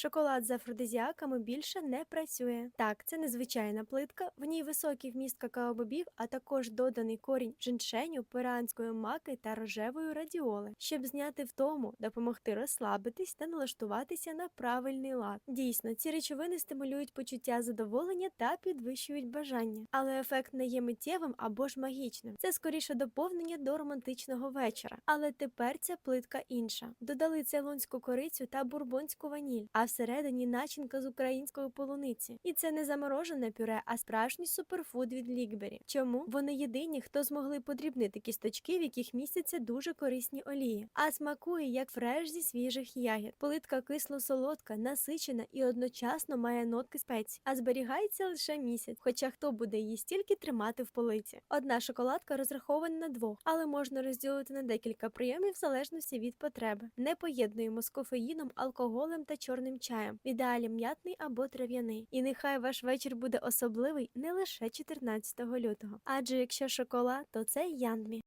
Шоколад з афродизіаками більше не працює. Так, це незвичайна плитка, в ній високий вміст какао-бобів, а також доданий корінь женьшеню, перуанської маки та рожевої радіоли, щоб зняти втому, допомогти розслабитись та налаштуватися на правильний лад. Дійсно, ці речовини стимулюють почуття задоволення та підвищують бажання, але ефект не є миттєвим або ж магічним. Це скоріше доповнення до романтичного вечора. Але тепер ця плитка інша. Додали цейлонську корицю та бурбонську ваніль, а всередині начинка з української полуниці. І це не заморожене пюре, а справжній суперфуд від Лікбері. Чому вони єдині, хто змогли подрібнити кісточки, в яких містяться дуже корисні олії, а смакує як фреш зі свіжих ягід. Плитка кисло-солодка, насичена і одночасно має нотки спецій, а зберігається лише місяць. Хоча хто буде її стільки тримати в полиці. Одна шоколадка розрахована на двох, але можна розділити на декілька прийомів в залежності від потреби. Не поєднуємо з кофеїном, алкоголем та чорним чаєм. В ідеалі м'ятний або трав'яний. І нехай ваш вечір буде особливий не лише 14 лютого. Адже якщо шоколад, то це яндмі.